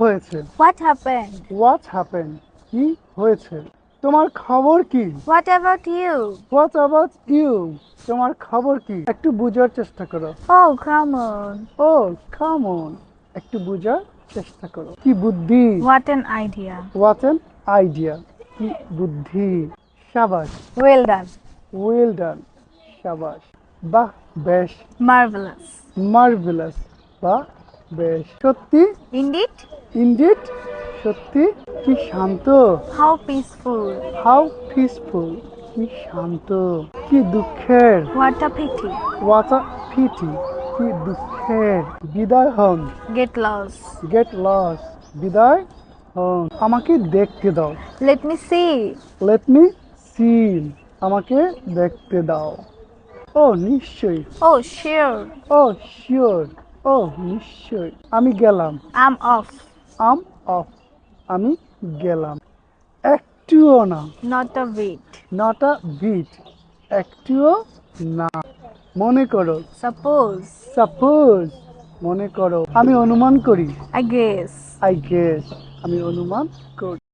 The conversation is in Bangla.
হয়েছে? What happened? হোয়াট হ্যাপেন কি হয়েছে? তোমার খবর কি? What about you what about you তোমার খবর কি? একটু বোঝার চেষ্টা করো। ও come on. ও কাম অন একটু বোঝার চেষ্টা করো। কি বুদ্ধি? What an idea. What an idea কি বুদ্ধি? সাবাস। Well ডান ওয়েল ডান সাবাস। বাহ বেশ। Marvelous. মার্ভেলাস বাহ বেশ। সত্যি? Indeed? ইন্ডিট সত্যি? কি শান্ত. হাউ পিসফুল কি শান্ত। কি দুঃখের। কি দুঃখের। বিদায় হন. গেট লস বিদায় হন। আমাকে দেখতে দাও। Let me see. Let me see আমাকে দেখতে দাও। ও নিশ্চয়ই। ও sure. ও শিওর ও নিশ্চয়ই। আমি গেলাম। আম অফ আম অফ আমি গেলাম। একটুও না। Not a bit not a bit একটুও না। মনে করো। সাপোজ সাপোজ মনে করো। আমি অনুমান করি। আই গেস আই গেস আমি অনুমান করি।